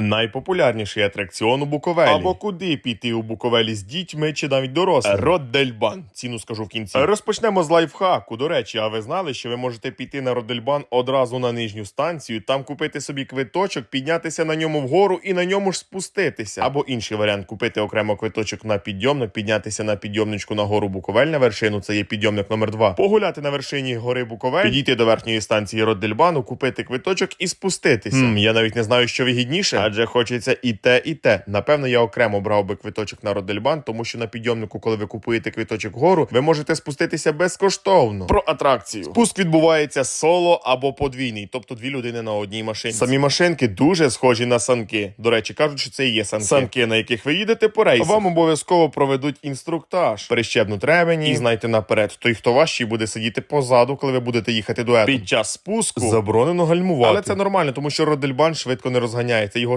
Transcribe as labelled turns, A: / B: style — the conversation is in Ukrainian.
A: Найпопулярніший атракціон у Буковелі. Або куди піти у Буковелі з дітьми чи навіть дорослими. Роддельбан. Ціну скажу в кінці. Розпочнемо з лайфхаку. До речі, а ви знали, що ви можете піти на Роддельбан одразу на нижню станцію, там купити собі квиточок, піднятися на ньому вгору і на ньому ж спуститися. Або інший варіант купити окремо квиточок на підйомник, піднятися на підйомничку на гору Буковель на вершину. Це є підйомник номер 2 Погуляти на вершині гори Буковель, підійти до верхньої станції Роддельбану, купити квиточок і спуститися. Хм, я навіть не знаю, що вигідніше, адже хочеться і те, і те. Напевно, я окремо брав би квиточок на Роддельбан, тому що на підйомнику, коли ви купуєте квиточок вгору, ви можете спуститися безкоштовно. Про атракцію. Спуск відбувається соло або подвійний, тобто дві людини на одній машині. Самі машинки дуже схожі на санки. До речі, кажуть, що це і є санки. Санки, на яких ви їдете по рейсах. Вам обов'язково проведуть інструктаж, перещебнуть ремені і знайте наперед. Той, хто важчий, буде сидіти позаду, коли ви будете їхати дуетом. Під час спуску заборонено гальмувати. Але це нормально, тому що Родельбан швидко не розганяється. Його